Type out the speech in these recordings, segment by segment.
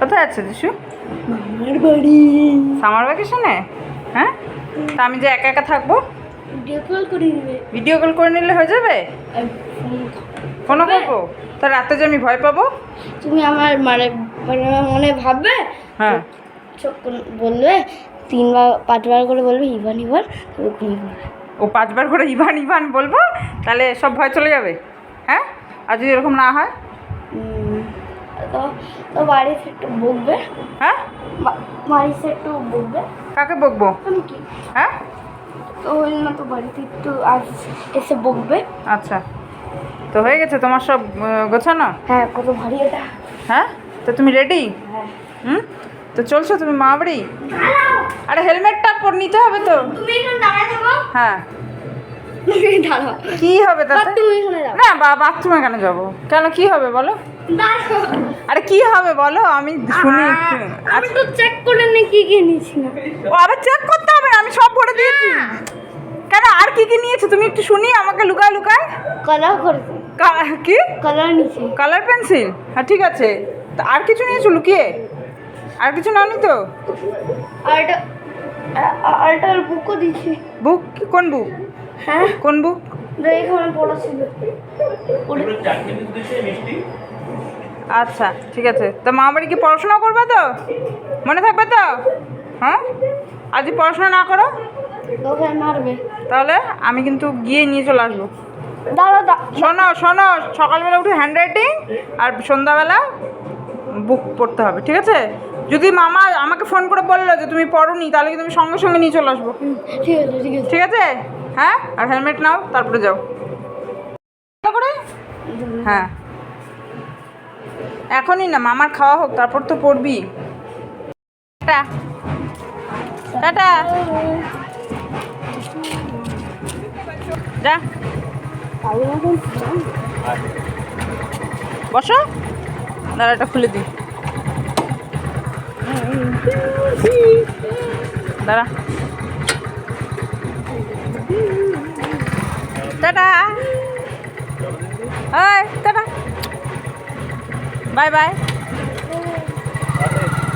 কোথায় আছে যিশু আমার বাড়ি। সামার ভ্যাকেশনে হ্যাঁ? তা আমি যে একা একা থাকব? ভিডিও কল করে দিবে ভিডিও কল করে নিলে হয়ে যাবে? ফোন ফোনও করব? তা রাতে যে আমি ভয় পাবো? তুমি আমার মানে মানে মনে ভাববে? হ্যাঁ। চোখ বলবে? তিনবার পাঁচবার করে বলবে ইভান ইভান তবে ঘুমিয়ে পড়বে ও পাঁচবার করে ইভান ইভান বলব? তাহলে সব ভয় চলে যাবে? হ্যাঁ? আর যদি এরকম না হয়? তো তো বাড়িতে একটু বকবে। হ্যাঁ? বাড়িতে একটু বকবে। কাকে বকবো? আমি কি? হ্যাঁ? তো ওই না তো বাড়িতে একটু আজ এসে বকবে। আচ্ছা। তো হয়ে গেছে তোমার সব গোছানো? হ্যাঁ কত ভারী এটা। হ্যাঁ? তো তুমি রেডি হ্যাঁ। হুম? তো চলছো তুমি মা বাড়ি আরে হেলমেটটা পর নিতে হবে তো। তুমি এখানে দাঁড়ায় থাকো হ্যাঁ। তুমি কি হবে তাতে? তুমি না বা বাথরুমে কেন যাব? কেন কি হবে বলো? আরে কি হবে বলো? আমি শুনি আমি তো চেক করে নি কি কি নিয়েছি ও আবার চেক করতে হবে? আমি সব ভরে দিয়েছি। কেন আর কি কি নিয়েছো? তুমি একটু শুনি আমাকে লুকায় লুকায়। কালার করেছি কা- কালার নিয়েছি কালার পেন্সিল হ্যাঁ ঠিক আছে। তা আর কিছু নিয়েছো লুকিয়ে? আর কিছু নাওনি তো? আর এটা আ- আর এটা বুকও দিয়েছি। বুক? কোন বুক? হ্যাঁ। কোন বুক? এখানে পড়া ছিল। আচ্ছা ঠিক আছে। তা মা বাড়ি কি পড়াশোনা করবে তো? মনে থাকবে তো? হ্যাঁ? আজ যদি পড়াশোনা না করো? মারবে। তাহলে আমি কিন্তু গিয়ে নিয়ে চলে আসব। শোনো শোনো সকালবেলা উঠে হ্যান্ড রাইটিং আর সন্ধ্যাবেলা বুক পড়তে হবে ঠিক আছে? যদি মামা আমাকে ফোন করে বলল যে তুমি পড়ো নি তাহলে কিন্তু আমি সঙ্গে সঙ্গে নিয়ে চলে আসব। হুম, ঠিক আছে ঠিক আছে। ঠিক আছে? হ্যাঁ আর হেলমেট নাও, তারপরে যাও। করে? হ্যাঁ। এখনই না, মামার খাওয়া হোক, তারপর তো পড়বি টাটা। যা। বসো। দাঁড়াটা খুলে দিই দাঁড়া। Tata. Hi tata. Bye bye.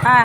হ্যাঁ।